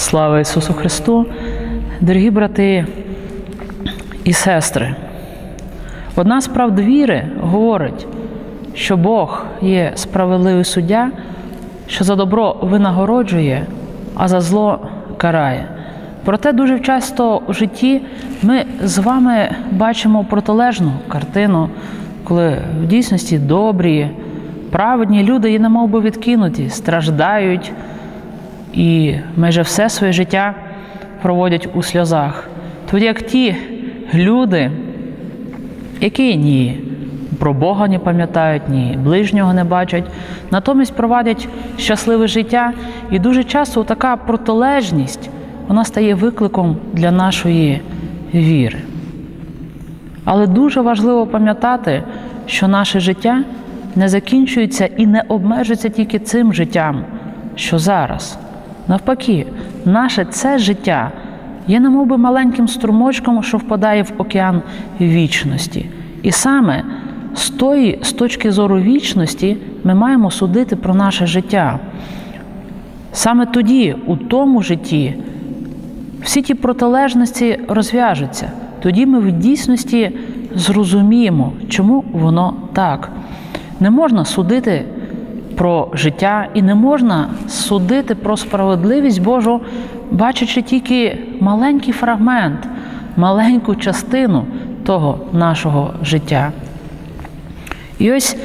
Слава Ісусу Христу! Дорогі брати і сестри! Одна з правд віри говорить, що Бог є справедливий суддя, що за добро винагороджує, а за зло карає. Проте дуже часто у житті ми з вами бачимо протилежну картину, коли в дійсності добрі, праведні люди і немов би відкинуті, страждають і майже все своє життя проводять у сльозах. Тоді як ті люди, які ні про Бога не пам'ятають, ні ближнього не бачать, натомість проводять щасливе життя, і дуже часто така протилежність вона стає викликом для нашої віри. Але дуже важливо пам'ятати, що наше життя не закінчується і не обмежується тільки цим життям, що зараз. Навпаки, наше це життя є немов би маленьким струмочком, що впадає в океан вічності. І саме з тої, з точки зору вічності, ми маємо судити про наше життя. Саме тоді, у тому житті, всі ті протилежності розв'яжуться. Тоді ми в дійсності зрозуміємо, чому воно так. Не можна судити про життя і не можна судити про справедливість Божу, бачачи тільки маленький фрагмент, маленьку частину того нашого життя. І ось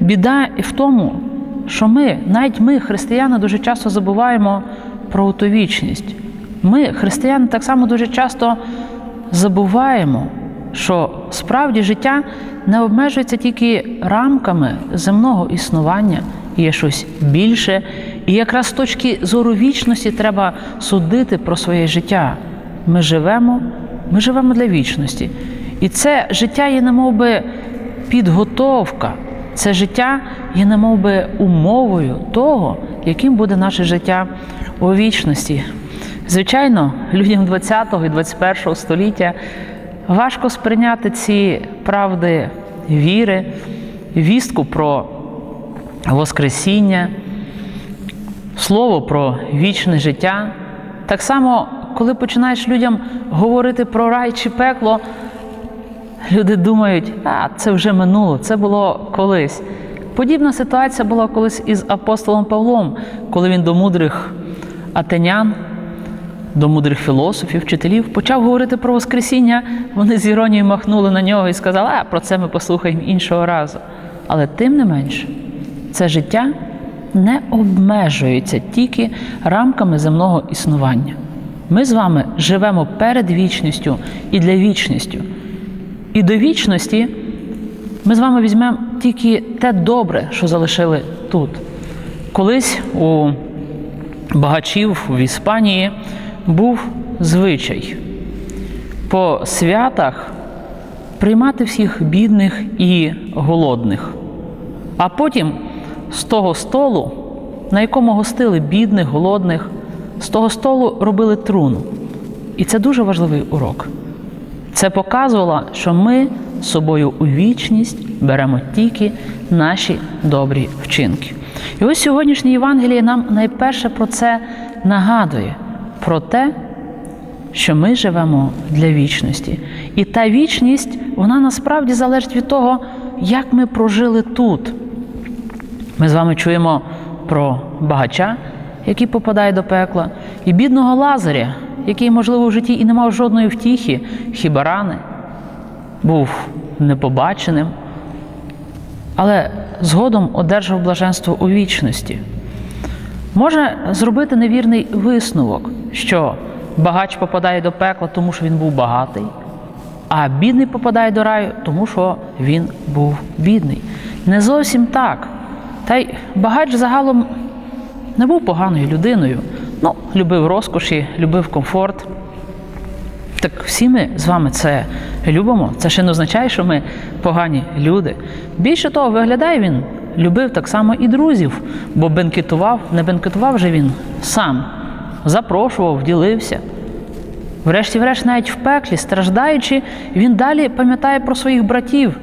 біда і в тому, що ми, навіть ми, християни, дуже часто забуваємо про ту вічність. Ми, християни, так само дуже часто забуваємо, що справді життя не обмежується тільки рамками земного існування, є щось більше. І якраз з точки зору вічності треба судити про своє життя. Ми живемо, ми живемо для вічності. І це життя є немов би підготовка. Це життя є немов би умовою того, яким буде наше життя у вічності. Звичайно, людям 20 і 21 століття важко сприйняти ці правди віри, вістку про Воскресіння, слово про вічне життя. Так само, коли починаєш людям говорити про рай чи пекло, люди думають, а це вже минуло, це було колись. Подібна ситуація була колись із апостолом Павлом, коли він до мудрих атенян, до мудрих філософів, вчителів почав говорити про Воскресіння, вони з іронією махнули на нього і сказали, а про це ми послухаємо іншого разу. Але тим не менше, це життя не обмежується тільки рамками земного існування. Ми з вами живемо перед вічністю і для вічністю. І до вічності ми з вами візьмемо тільки те добре, що залишили тут. Колись у багачів в Іспанії був звичай по святах приймати всіх бідних і голодних, а потім з того столу, на якому гостили бідних, голодних, з того столу робили труну. І це дуже важливий урок. Це показувало, що ми з собою у вічність беремо тільки наші добрі вчинки. І ось сьогоднішнє Євангеліє нам найперше про це нагадує, про те, що ми живемо для вічності. І та вічність, вона насправді залежить від того, як ми прожили тут. Ми з вами чуємо про багача, який попадає до пекла, і бідного Лазаря, який, можливо, в житті і не мав жодної втіхи, хіба рани, був непобаченим, але згодом одержав блаженство у вічності. Може зробити невірний висновок, що багач попадає до пекла, тому що він був багатий, а бідний попадає до раю, тому що він був бідний. Не зовсім так. Та й багач загалом не був поганою людиною. Ну, любив розкоші, любив комфорт. Так всі ми з вами це любимо. Це ще не означає, що ми погані люди. Більше того, виглядає він, любив так само і друзів, бо бенкетував, не бенкетував же він сам, запрошував, ділився. Врешті-врешт, навіть в пеклі, страждаючи, він далі пам'ятає про своїх братів.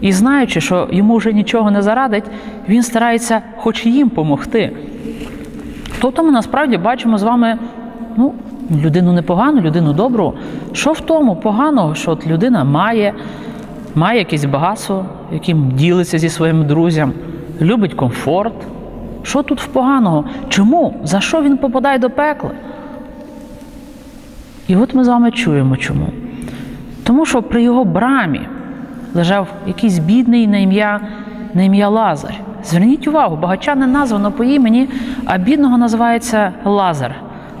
І знаючи, що йому вже нічого не зарадить, він старається хоч їм помогти. Тобто ми насправді бачимо з вами Ну, людину непогану, людину добру. Що в тому поганого, що от людина має, має якесь багатство, яким ділиться зі своїм друзям, любить комфорт. Що тут в поганого? Чому? За що він попадає до пекла? І от ми з вами чуємо чому. Тому що при його брамі лежав якийсь бідний на ім'я на ім'я Лазар. Зверніть увагу, багача не названо по імені, а бідного називається Лазар.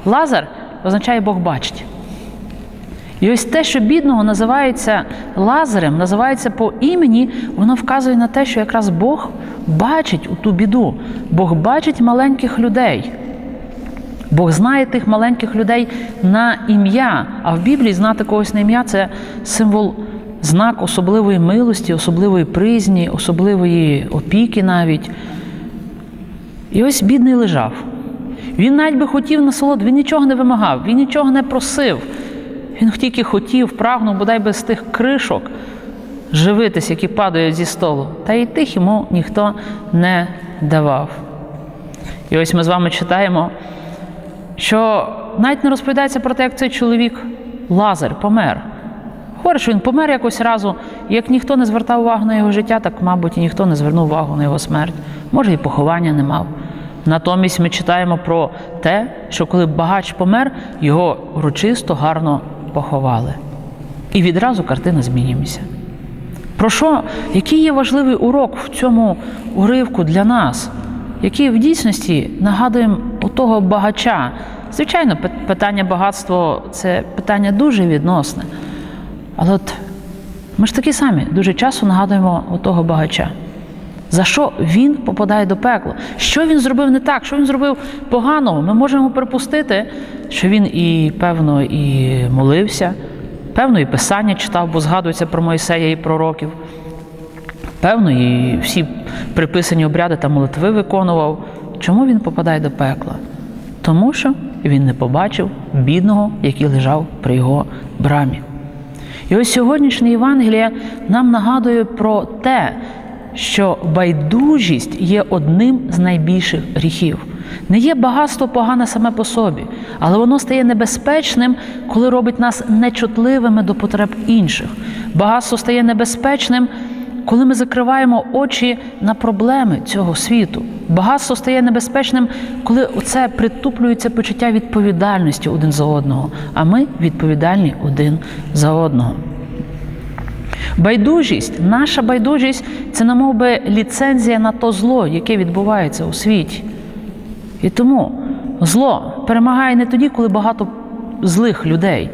Лазар означає Бог бачить. І ось те, що бідного називається Лазарем, називається по імені, воно вказує на те, що якраз Бог бачить у ту біду. Бог бачить маленьких людей. Бог знає тих маленьких людей на ім'я. А в Біблії знати когось на ім'я це символ, знак особливої милості, особливої призні, особливої опіки навіть. І ось бідний лежав. Він навіть би хотів насолод, він нічого не вимагав, він нічого не просив. Він тільки хотів, прагнув, бодай би з тих кришок живитись, які падають зі столу. Та й тих йому ніхто не давав. І ось ми з вами читаємо, що навіть не розповідається про те, як цей чоловік Лазар помер. Говорить, що він помер якось разу, і як ніхто не звертав увагу на його життя, так, мабуть, і ніхто не звернув увагу на його смерть. Може, і поховання не мав. Натомість ми читаємо про те, що коли багач помер, його урочисто гарно поховали. І відразу картина змінюється. Про що, який є важливий урок в цьому уривку для нас, який в дійсності нагадуємо у того багача? Звичайно, питання багатства це питання дуже відносне. Але от ми ж такі самі дуже часто нагадуємо у того багача. За що він попадає до пекла? Що він зробив не так, що він зробив поганого? Ми можемо припустити, що він і, певно, і молився, певно, і писання читав, бо згадується про Моїсея і пророків. Певно, і всі приписані обряди та молитви виконував. Чому він попадає до пекла? Тому що він не побачив бідного, який лежав при його брамі. І ось сьогоднішнє Євангеліє нам нагадує про те, що байдужість є одним з найбільших гріхів. Не є багатство погане саме по собі, але воно стає небезпечним, коли робить нас нечутливими до потреб інших. Багатство стає небезпечним, коли ми закриваємо очі на проблеми цього світу. Багатство стає небезпечним, коли оце притуплюється почуття відповідальності один за одного, а ми відповідальні один за одного. Байдужість, наша байдужість це намов би ліцензія на то зло, яке відбувається у світі. І тому зло перемагає не тоді, коли багато злих людей,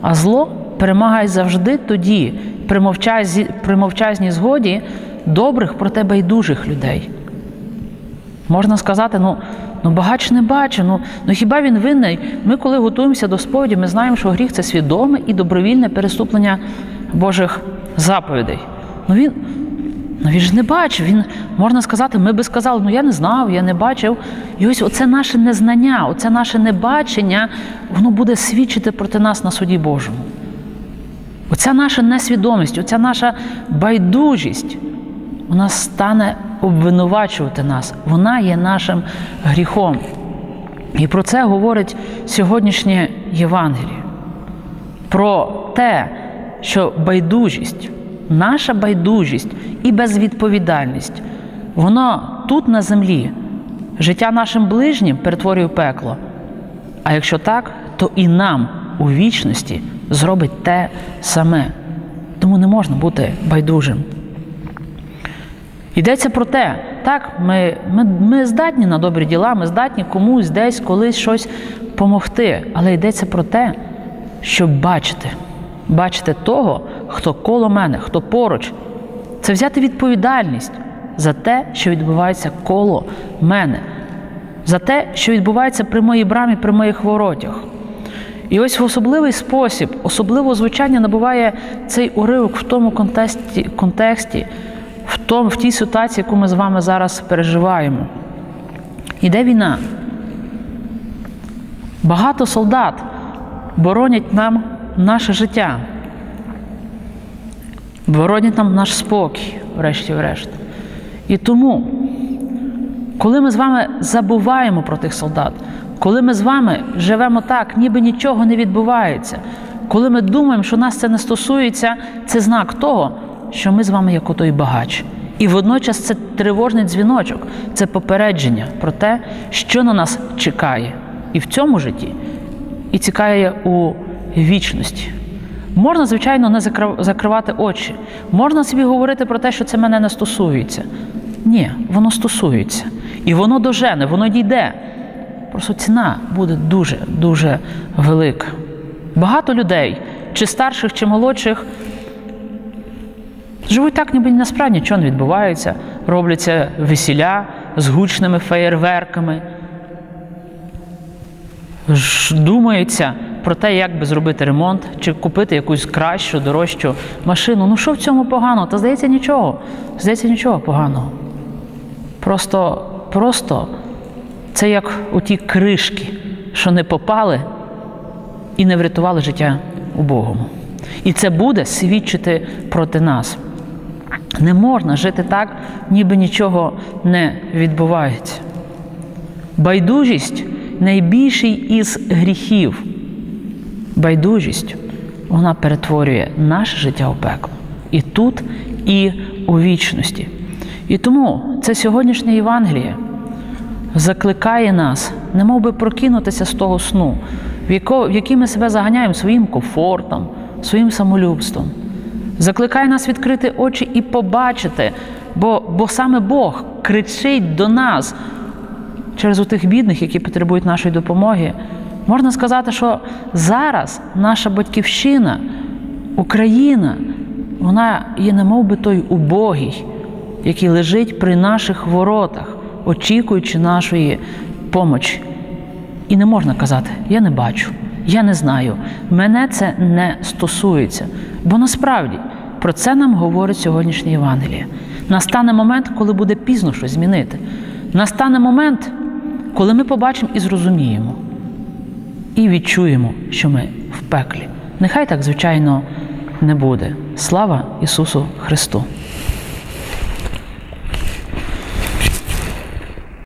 а зло перемагає завжди тоді, при мовчазній, при мовчазній згоді добрих, проте байдужих людей. Можна сказати, ну ну багач не бачить, ну, ну хіба він винний? Ми, коли готуємося до сповіді, ми знаємо, що гріх це свідоме і добровільне переступлення Божих заповідей. Ну він ну він ж не бачив. Він, Можна сказати, ми би сказали, ну я не знав, я не бачив. І ось оце наше незнання, оце наше небачення, воно буде свідчити проти нас на суді Божому. Оця наша несвідомість, оця наша байдужість, вона стане обвинувачувати нас. Вона є нашим гріхом. І про це говорить сьогоднішнє Євангеліє. Про те, що байдужість, наша байдужість і безвідповідальність, воно тут на землі, життя нашим ближнім перетворює пекло. А якщо так, то і нам у вічності зробить те саме. Тому не можна бути байдужим. Йдеться про те, так, ми, ми, ми здатні на добрі діла, ми здатні комусь десь колись щось помогти, але йдеться про те, щоб бачити, бачити того, хто коло мене, хто поруч. Це взяти відповідальність за те, що відбувається коло мене, за те, що відбувається при моїй брамі, при моїх воротях. І ось в особливий спосіб, особливого звучання набуває цей уривок в тому контексті, контексті в, тому, в тій ситуації, яку ми з вами зараз переживаємо. Іде війна. Багато солдат боронять нам наше життя, боронять нам наш спокій, врешті-врешт. І тому Коли ми з вами забуваємо про тих солдат, коли ми з вами живемо так, ніби нічого не відбувається, коли ми думаємо, що нас це не стосується, це знак того, що ми з вами як отой багач. І водночас це тривожний дзвіночок, це попередження про те, що на нас чекає і в цьому житті, і чекає у вічності. Можна, звичайно, не закривати очі. Можна собі говорити про те, що це мене не стосується. Ні, воно стосується. І воно дожене, воно дійде. Просто ціна буде дуже-дуже велика. Багато людей, чи старших, чи молодших, живуть так, ніби насправді нічого не відбувається, робляться весіля з гучними феєрверками, думаються про те, як би зробити ремонт, чи купити якусь кращу, дорожчу машину. Ну що в цьому поганого? Та здається, нічого. Здається, нічого поганого. Просто, просто це як у ті кришки, що не попали і не врятували життя убогому. І це буде свідчити проти нас. Не можна жити так, ніби нічого не відбувається. Байдужість найбільший із гріхів. Байдужість вона перетворює наше життя у пекло. І тут, і у вічності. І тому це сьогоднішнє Євангеліє закликає нас, не би прокинутися з того сну, в який ми себе заганяємо своїм комфортом, своїм самолюбством. Закликає нас відкрити очі і побачити, бо, бо саме Бог кричить до нас через тих бідних, які потребують нашої допомоги. Можна сказати, що зараз наша батьківщина, Україна, вона є немов би той убогий, який лежить при наших воротах, очікуючи нашої помочі. І не можна казати, я не бачу, я не знаю, мене це не стосується. Бо насправді про це нам говорить сьогоднішнє Євангеліє. Настане момент, коли буде пізно щось змінити. Настане момент, коли ми побачимо і зрозуміємо, і відчуємо, що ми в пеклі. Нехай так, звичайно, не буде. Слава Ісусу Христу!